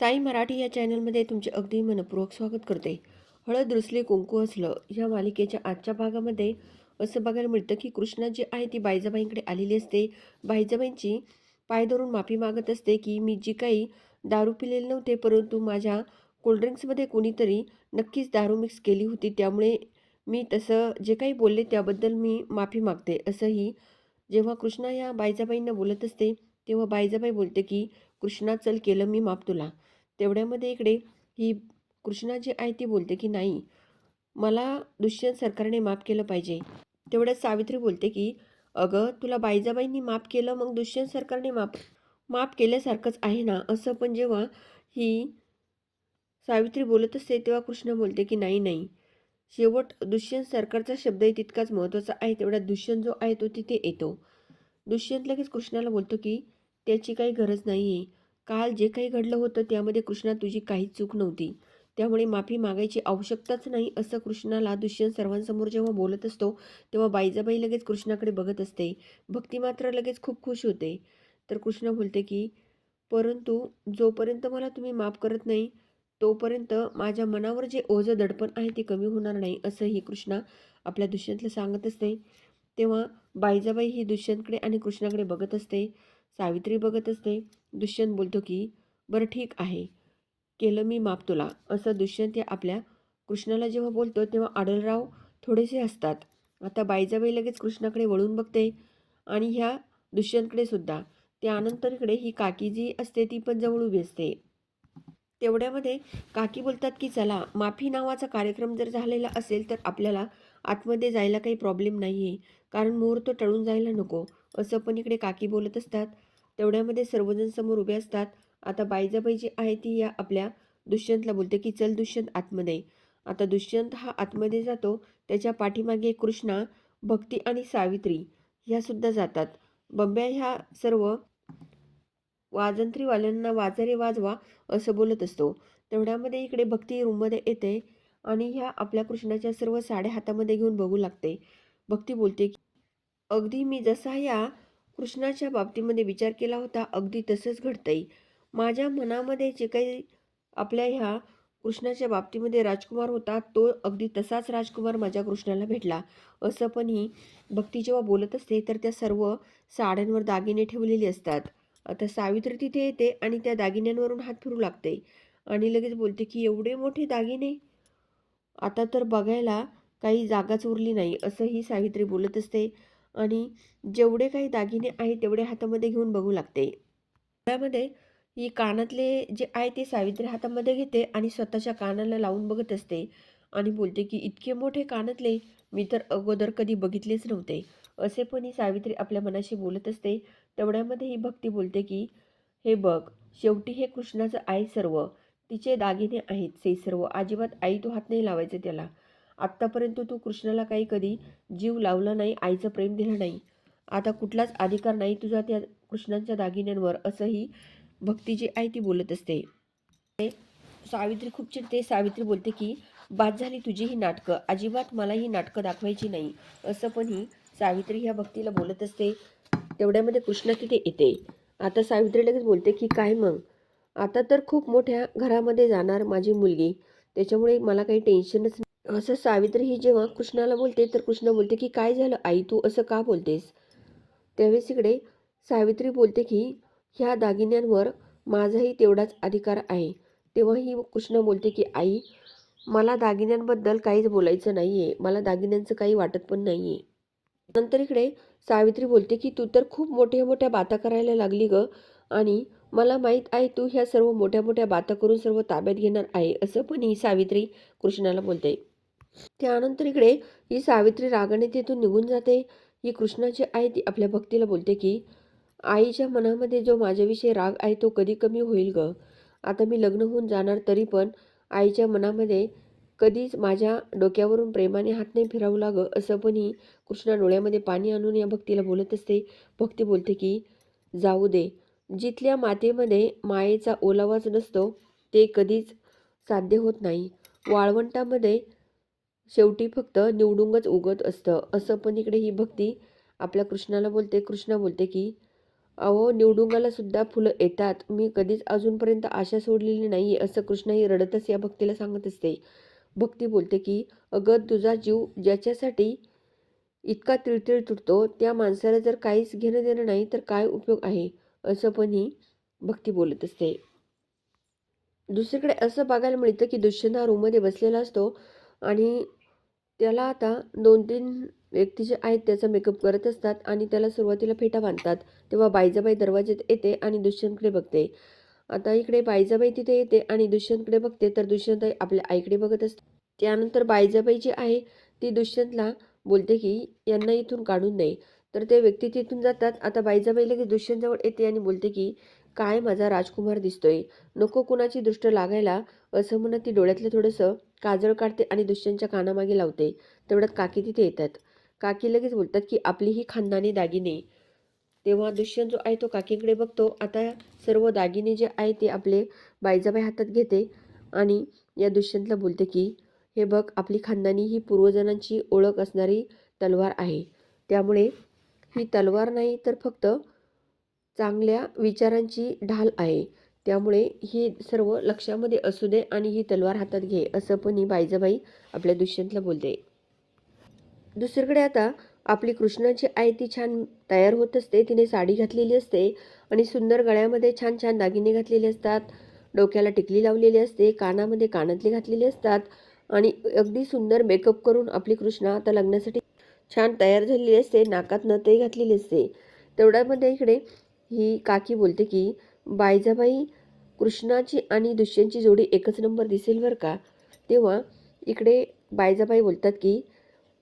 साई मराठी या चॅनलमध्ये तुमचे अगदी मनपूर्वक स्वागत करते. हळद रुसले कुंकू असलं या मालिकेच्या आजच्या भागामध्ये असं बघायला मिळतं की कृष्णा जी आहे ती बायजाबाईंकडे आलेली असते. बायजाबाईंची पाय धरून माफी मागत असते की मी जी काही दारू पिलेले नव्हते परंतु माझ्या कोल्ड्रिंक्समध्ये कोणीतरी नक्कीच दारू मिक्स केली होती. त्यामुळे मी तसं जे काही बोलले त्याबद्दल मी माफी मागते. असंही जेव्हा कृष्णा या बायजाबाईंना बोलत असते तेव्हा बायजाबाई बोलते की कृष्णा चल केलं मी माफ तुला. तेवढ्यामध्ये इकडे ही कृष्णा जी आहे ती बोलते की नाही मला दुष्यंत सरकारने माफ केलं पाहिजे. तेवढ्यात सावित्री बोलते की अगं तुला बाईजाबाईंनी माफ केलं मग दुष्यंत सरकारने माफ माफ केल्यासारखंच आहे ना? असं पण जेव्हा ही सावित्री बोलत असते तेव्हा कृष्ण बोलते की नाही नाही शेवट दुष्यंत सरकारचा शब्दही तितकाच महत्त्वाचा आहे तेवढा दुष्यंत जो आहे तो तिथे येतो. दुष्यंत लगेच कृष्णाला बोलतो की त्याची काही गरज नाही आहे काल जे काही घडलं होतं त्यामध्ये कृष्णा तुझी काही चूक नव्हती. त्यामुळे माफी मागायची आवश्यकताच नाही असं कृष्णाला दुष्यंत सर्वांसमोर जेव्हा बोलत असतो तेव्हा बाईजाबाई लगेच कृष्णाकडे बघत असते. भक्ती मात्र लगेच खूप खुश होते. तर कृष्ण बोलते की परंतु जोपर्यंत मला तुम्ही माफ करत नाही तोपर्यंत माझ्या मनावर जे ओझं दडपण आहे ते कमी होणार नाही असंही कृष्णा आपल्या दुष्यंतला सांगत असते. तेव्हा बाईजाबाई ही दुष्यंतकडे आणि कृष्णाकडे बघत असते. सावित्री बघत असते. दुष्यंत बोलतो की बरं ठीक आहे केलं मी माप तुला. असं दुष्यंत या आपल्या कृष्णाला जेव्हा बोलतो तेव्हा आडलराव थोडेसे असतात आता बाईजाबाई लगेच कृष्णाकडे वळून बघते आणि ह्या दुष्यंतकडे सुद्धा. त्यानंतरकडे ही काकी जी असते ती पण जवळ उभी असते. तेवढ्यामध्ये काकी बोलतात की चला माफी नावाचा कार्यक्रम जर झालेला असेल तर आपल्याला आतमध्ये जायला काही प्रॉब्लेम नाही आहे कारण मुहूर्त टळून जायला नको. असं पण इकडे काकी बोलत असतात. तेवढ्यामध्ये सर्वजण समोर उभे असतात. आता बाईजाबाई जी आहे ती या आपल्या दुष्यंतला बोलते की चल दुष्यंत आतमध्ये आता दुष्यंत हा आतमध्ये जातो. त्याच्या पाठीमागे कृष्णा भक्ती आणि सावित्री ह्या सुद्धा जातात. बंब्या ह्या सर्व वाजंत्रीवाल्यांना वाजारे वाजवा असं बोलत असतो. तेवढ्यामध्ये इकडे भक्ती रूममध्ये येते आणि ह्या आपल्या कृष्णाच्या सर्व साड्या हातामध्ये घेऊन बघू लागते. भक्ती बोलते की अगदी मी जसा या कृष्णाच्या बाबतीमध्ये विचार केला होता. अगदी तसंच घडतंय. माझ्या मनामध्ये जे काही आपल्या ह्या कृष्णाच्या बाबतीमध्ये राजकुमार होता तो अगदी तसाच राजकुमार माझ्या कृष्णाला भेटला. असं पण ही भक्ती जेव्हा बोलत असते तर त्या सर्व साड्यांवर दागिने ठेवलेले असतात. आता सावित्री तिथे येते आणि त्या दागिन्यांवरून हात फिरू लागते आणि लगेच बोलते की एवढे मोठे दागिने? आता तर बघायला काही जागाच उरली नाही असं ही सावित्री बोलत असते. आणि जेवढे काही दागिने आहे तेवढे हातामध्ये घेऊन बघू लागते. त्यामध्ये ही कानातले जे आहे ते सावित्री हातामध्ये घेते आणि स्वतःच्या कानाला लावून बघत असते. आणि बोलते की इतके मोठे कानातले मी तर अगोदर कधी बघितलेच नव्हते. असे पण ही सावित्री आपल्या मनाशी बोलत असते. तेवढ्यामध्ये ही भक्ती बोलते की हे बघ शेवटी हे कृष्णाचं आहे सर्व तिचे दागिने आहेत ते सर्व अजिबात आई तो हात नाही लावायचे त्याला. आत्तापर्यंत तू कृष्णाला काही कधी जीव लावला नाही आईचं प्रेम दिलं नाही. आता कुठलाच अधिकार नाही तुझा त्या कृष्णांच्या दागिन्यांवर असंही भक्ती जी आहे ती बोलत असते. सावित्री खूप चिडते. सावित्री बोलते की बाद झाली तुझी ही नाटकं. अजिबात मला ही नाटकं दाखवायची नाही. असं पण ही सावित्री ह्या भक्तीला बोलत असते. तेवढ्यामध्ये कृष्ण तिथे येते. आता सावित्री लगेच बोलते की काय मग? आता तर खूप मोठ्या घरामध्ये जाणार माझी मुलगी. त्याच्यामुळे मला काही टेन्शनच नाही असं सावित्री ही जेव्हा कृष्णाला बोलते तर कृष्ण बोलते की काय झालं? आई तू असं का बोलतेस? त्यावेळेस इकडे सावित्री बोलते की ह्या दागिन्यांवर माझाही तेवढाच अधिकार आहे. तेव्हाही कृष्ण बोलते की आई मला दागिन्यांबद्दल काहीच बोलायचं नाही आहे मला दागिन्यांचं काही वाटत पण नाही आहे नंतर इकडे सावित्री बोलते की तू तर खूप मोठ्या मोठ्या बाता करायला लागली ग. आणि मला माहीत आहे तू ह्या सर्व मोठ्या मोठ्या बाता करून सर्व ताब्यात घेणार आहे. असं पण ही सावित्री कृष्णाला बोलते. त्यानंतर इकडे ही सावित्री रागाने तिथून निघून जाते. ही कृष्णाची आई ती आपल्या भक्तीला बोलते की आईच्या मनामध्ये जो माझ्याविषयी राग आहे तो कधी कमी होईल ग? आता मी लग्न होऊन जाणार तरी पण आईच्या मनामध्ये कधीच माझ्या डोक्यावरून प्रेमाने हात नाही फिरावू लागं असं पण ही कृष्णा डोळ्यामध्ये पाणी आणून या भक्तीला बोलत असते. भक्ती बोलते की जाऊ दे. जिथल्या मातेमध्ये मायेचा ओलावाच नसतो ते कधीच साध्य होत नाही. वाळवंटामध्ये शेवटी फक्त निवडुंगच उगत असतं. असं पण इकडे ही भक्ती आपल्या कृष्णाला बोलते. कृष्णा बोलते की अहो निवडुंगाला सुद्धा फुलं येतात. मी कधीच अजूनपर्यंत आशा सोडलेली नाही असं कृष्णाही रडतच या भक्तीला सांगत असते. भक्ती बोलते की अगं तुझा जीव ज्याच्यासाठी इतका तिळतिळ तुटतो त्या माणसाला जर काहीच घेणं देणं नाही तर काय उपयोग आहे? असं पण ही भक्ती बोलत असते. दुसरीकडे असं बघायला मिळतं की दुष्यंत हा रूममध्ये बसलेला असतो आणि त्याला आता दोन तीन व्यक्ती जे आहेत त्याचा मेकअप करत असतात आणि त्याला सुरुवातीला फेटा बांधतात. तेव्हा बायजाबाई दरवाज्यात येते आणि दुष्यंतकडे बघते. आता इकडे बायजाबाई तिथे येते आणि दुष्यंतकडे बघते तर दुष्यंत आपल्या आईकडे बघत असते. त्यानंतर बायजाबाई जी आहे ती दुष्यंतला बोलते की यांना इथून काढून दे. तर ते व्यक्ती तिथून जातात. आता बायजाबाई लगेच दुष्यंतजवळ येते आणि बोलते की काय माझा राजकुमार दिसतोय. नको कुणाची दृष्ट लागायला. असं म्हणत ती डोळ्यातलं थोडंसं काजळ काढते आणि दुष्यंतच्या कानामागे लावते. तेवढ्यात काकी तिथे येतात. काकी लगेच बोलतात की आपली ही खानदानी दागिने. तेव्हा दुष्यंत जो आहे तो काकीकडे बघतो. आता सर्व दागिने जे आहे ते आपले बायजाबाई हातात घेते आणि या दुष्यंतला बोलते की हे बघ आपली खानदानी ही पूर्वजनांची ओळख असणारी तलवार आहे. त्यामुळे ही तलवार नाही तर फक्त चांगल्या विचारांची ढाल आहे. त्यामुळे हे सर्व लक्षामध्ये असू दे आणि ही तलवार हातात घे असं पण ही बायजाबाई आपल्या दुष्यंतला बोलते. दुसरीकडे आता आपली कृष्णाची आई ती छान तयार होत असते तिने साडी घातलेली असते आणि सुंदर गळ्यामध्ये छान छान दागिने घातलेले असतात डोक्याला टिकली लावलेली असते कानामध्ये कानातले घातलेले असतात आणि अगदी सुंदर मेकअप करून आपली कृष्णा आता लग्नासाठी छान तयार झालेली असते नाकात नथही घातलेली असते. तेवढ्यामध्ये इकडे ही काकी बोलते की बायजाबाई कृष्णाची आणि दुष्यंतची जोडी एकच नंबर दिसेल बरं का? तेव्हा इकडे बायजाबाई बोलतात की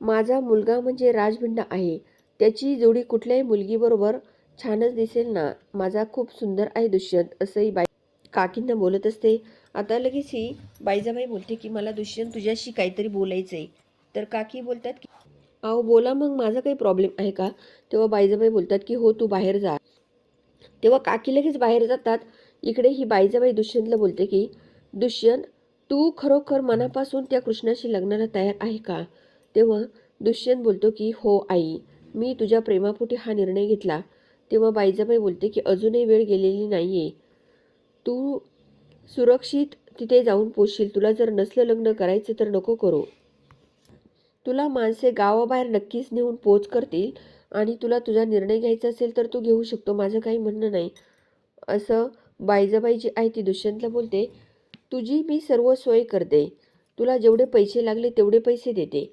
माझा मुलगा म्हणजे राजभिंडा आहे. त्याची जोडी कुठल्याही मुलगीबरोबर छानच दिसेल ना? माझा खूप सुंदर आहे दुष्यंत असंही बाई काकींना बोलत असते. आता लगेच ही बायजाबाई बोलते की मला दुष्यंत तुझ्याशी काहीतरी बोलायचं आहे तर काकी बोलतात की अहो बोला मग माझा काही प्रॉब्लेम आहे का? तेव्हा बायजाबाई बोलतात की हो तू बाहेर जा. तेव्हा काकी लगेच बाहेर जातात. इकडे ही बाईजाबाई दुष्यंतला बोलते की दुष्यंत तू खरोखर मनापासून त्या कृष्णाशी लग्नाला तयार आहे का? तेव्हा दुष्यंत बोलतो की हो आई. मी तुझ्या प्रेमापोटी हा निर्णय घेतला. तेव्हा बाईजाबाई बोलते की अजूनही वेळ गेलेली नाही आहे तू सुरक्षित तिथे जाऊन पोचशील तुला जर नसलं लग्न करायचं तर नको करू. तुला माणसे गावाबाहेर नक्कीच नेऊन पोच करतील आणि तुला तुझा निर्णय घ्यायचा असेल तर तू घेऊ शकतो. माझं काही म्हणणं नाही. असं बायजाबाई जी आहे ती दुष्यंतला बोलते तुझी मी सर्व सोय करते. तुला जेवढे पैसे लागले तेवढे पैसे देते.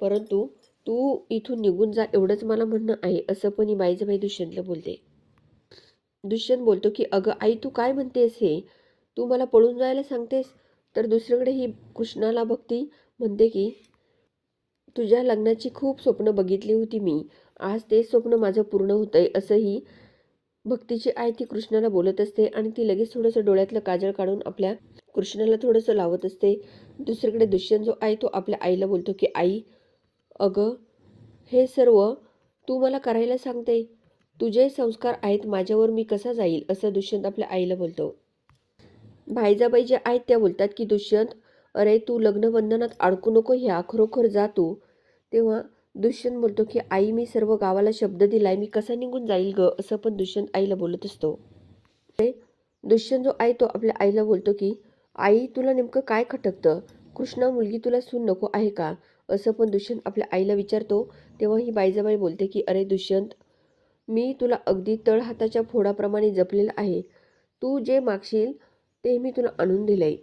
परंतु तू इथून निघून जा एवढंच मला म्हणणं आहे असं पण ही बायजाबाई दुष्यंतला बोलते. दुष्यंत बोलतो की अगं आई तू काय म्हणतेस हे? तू मला पळून जायला सांगतेस? तर दुसरीकडे ही कृष्णाला भक्ती म्हणते की तुझ्या लग्नाची खूप स्वप्न बघितली होती मी. आज ते स्वप्न माझं पूर्ण होतंय असंही भक्तीची आई ती कृष्णाला बोलत असते आणि ती लगेच थोडंसं डोळ्यातलं काजळ काढून आपल्या कृष्णाला थोडंसं लावत असते. दुसरीकडे दुष्यंत जो आहे तो आपल्या आईला बोलतो की आई अगं हे सर्व तू मला करायला सांगते. तुझे संस्कार आहेत माझ्यावर मी कसा जाईल? असं दुष्यंत आपल्या आईला बोलतो. भाईजाबाई जे आहेत त्या बोलतात की दुष्यंत अरे तू लग्नबंधनात अडकू नको ह्या खरोखर जा तू. तेव्हा दुष्यंत बोलतो की आई मी सर्व गावाला शब्द दिलाय मी कसा निघून जाईल ग? असं पण दुष्यंत आईला बोलत असतो. दुष्यंत जो आहे तो आपल्या आईला बोलतो की आई तुला नेमकं काय खटकतं? कृष्णा मुलगी तुला सून नको आहे का? असं पण दुष्यंत आपल्या आईला विचारतो. तेव्हा ही बाईजाबाई बोलते की अरे दुष्यंत मी तुला अगदी तळहाताच्या फोडाप्रमाणे जपलेलं आहे. तू जे मागशील ते मी तुला आणून दिलंय.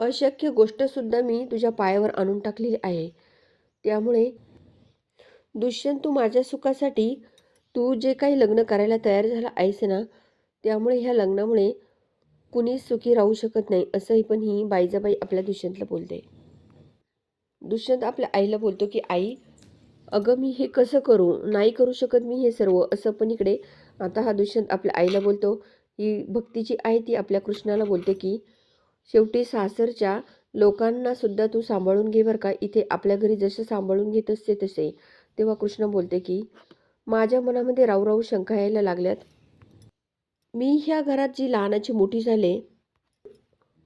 अशक्य गोष्टसुद्धा मी तुझ्या पायावर आणून टाकलेली आहे. त्यामुळे दुष्यंत तू माझ्या सुखासाठी तू जे काही लग्न करायला तयार झाला आहेस ना त्यामुळे ह्या लग्नामुळे कुणीच सुखी राहू शकत नाही असंही पण ही बाईजाबाई आपल्या दुष्यंतला बोलते. दुष्यंत आपल्या आईला बोलतो की आई अगं मी हे कसं करू? नाही करू शकत मी हे सर्व. असं पण इकडे आता हा दुष्यंत आपल्या आईला बोलतो. ही भक्तीची आई ती आपल्या कृष्णाला बोलते की शेवटी सासरच्या लोकांना सुद्धा तू सांभाळून घे बरं का. इथे आपल्या घरी जसं सांभाळून घेत असते तसे. तेव्हा कृष्ण बोलते की माझ्या मनामध्ये राहू राहू शंका यायला लागल्यात. मी ह्या घरात जी लहानाची मोठी झाले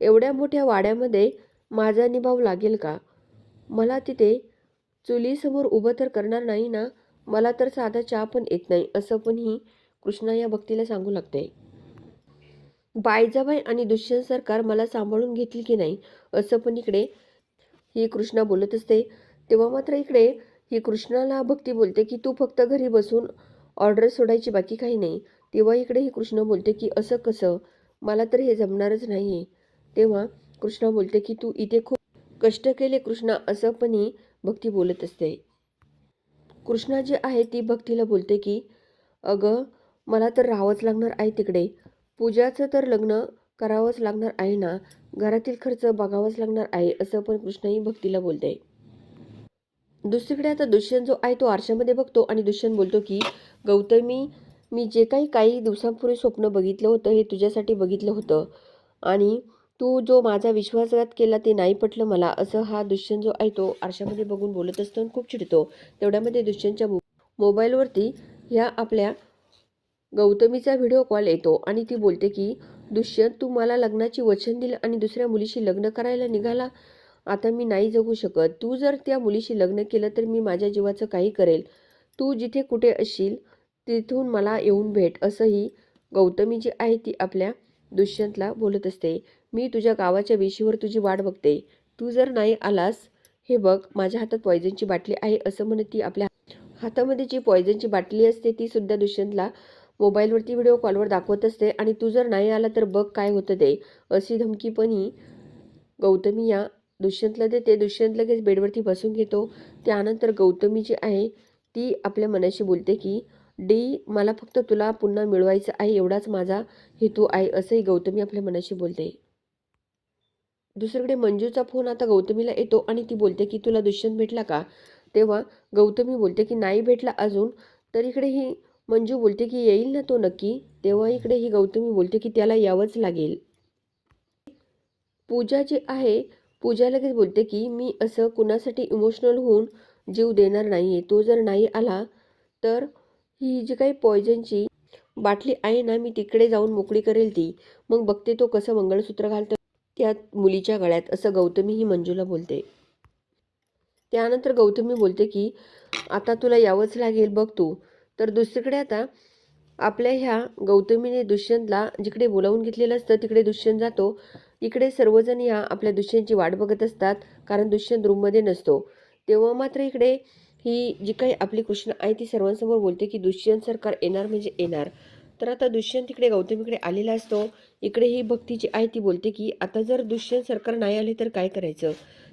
एवढ्या मोठ्या वाड्यामध्ये माझा निभाव लागेल का? मला तिथे चुलीसमोर उभं तर करणार नाही ना? मला तर साधा चहा पण येत नाही असं पण ही कृष्णा या भक्तीला सांगू लागते. बायजाबाई आणि दुष्यंत सरकार मला सांभाळून घेतील की नाही? असं पण इकडे ही कृष्णा बोलत असते. तेव्हा मात्र इकडे ही कृष्णाला भक्ती बोलते की तू फक्त घरी बसून ऑर्डर सोडायची बाकी काही नाही. तेव्हा इकडे ही कृष्ण बोलते की असं कसं? मला तर हे जमणारच नाही आहे तेव्हा कृष्णा बोलते की तू इथे खूप कष्ट केले कृष्णा असं पण ही भक्ती बोलत असते. कृष्णा जी आहे ती भक्तीला बोलते की अगं मला तर राहावंच लागणार आहे तिकडे. पूजाचं तर लग्न करावंच लागणार आहे ना. घरातील खर्च बघावाच लागणार आहे असं पण कृष्णाही भक्तीला बोलते. दुसरीकडे आता दुष्यंत जो आहे तो आरशामध्ये बघतो आणि दुष्यंत बोलतो की गौतमी मी जे काही काही दिवसांपूर्वी स्वप्न बघितलं होतं हे तुझ्यासाठी बघितलं होतं. आणि तू जो माझा विश्वासघात केला ते नाही पटलं मला असं हा दुष्यंत जो आहे तो आरशामध्ये बघून बोलत असतो आणि खूप चिडतो. तेवढ्यामध्ये दुष्यंतच्या मो मोबाईलवरती ह्या आपल्या गौतमीचा व्हिडिओ कॉल येतो आणि ती बोलते की दुष्यंत तू मला लग्नाची वचन दिलं आणि दुसऱ्या मुलीशी लग्न करायला निघाला? आता मी नाही जगू शकत. तू जर त्या मुलीशी लग्न केलं तर मी माझ्या जीवाचं काही करेल. तू जिथे कुठे असशील तिथून मला येऊन भेट असंही गौतमी जी आहे ती आपल्या दुष्यंतला बोलत असते. मी तुझ्या गावाच्या वेशीवर तुझी वाट बघते. तू जर नाही आलास हे बघ माझ्या हातात पॉयझनची बाटली आहे असं म्हणत ती आपल्या हातामध्ये जी पॉयझनची बाटली असते ती सुद्धा दुष्यंतला मोबाईलवरती व्हिडिओ कॉलवर दाखवत असते. आणि तू जर नाही आला तर बघ काय होतं ते अशी धमकी पण ही गौतमी या दुष्यंतला देते दुष्यंत लगेच बेडवरती बसून घेतो. त्यानंतर गौतमी जी आहे ती आपल्या मनाशी बोलते की डी मला फक्त तुला पुन्हा मिळवायचं आहे एवढाच माझा हेतू आहे असंही गौतमी आपल्या मनाशी बोलते. दुसरीकडे मंजूचा फोन आता गौतमीला येतो आणि ती बोलते की तुला दुष्यंत भेटला का? तेव्हा गौतमी बोलते की नाही भेटला अजून. तर इकडे ही मंजू बोलते की येईल ना तो नक्की? तेव्हा इकडे ही गौतमी बोलते की त्याला यावंच लागेल. पूजा जी आहे पूजा लगेच बोलते की मी असं कुणासाठी इमोशनल होऊन जीव देणार नाही आहे तो जर नाही आला तर ही जी काही पॉयझनची बाटली आहे ना मी तिकडे जाऊन मोकळी करेल ती. मग बघते तो कसं मंगळसूत्र घालतो. त्या मुलीच्या गळ्यात असं गौतमी ही मंजूला बोलते. त्यानंतर गौतमी बोलते की आता तुला यावंच लागेल बघ तू. तर दुसरीकडे आता आपल्या ह्या गौतमीने दुष्यंतला जिकडे बोलावून घेतलेलं असतं तिकडे दुष्यंत जातो. इकडे सर्वजण या आपल्या दुष्यंतची वाट बघत असतात कारण दुष्यंत रूममध्ये नसतो. तेव्हा मात्र इकडे ही जी काही आपली कृष्ण आहे ती सर्वांसमोर बोलते की दुष्यंत सरकार येणार म्हणजे येणार. तर आता दुष्यंत इकडे गौतमीकडे आलेला असतो. इकडे ही भक्ती जी आहे ती बोलते की आता जर दुष्यंत सरकार नाही आले तर काय करायचं?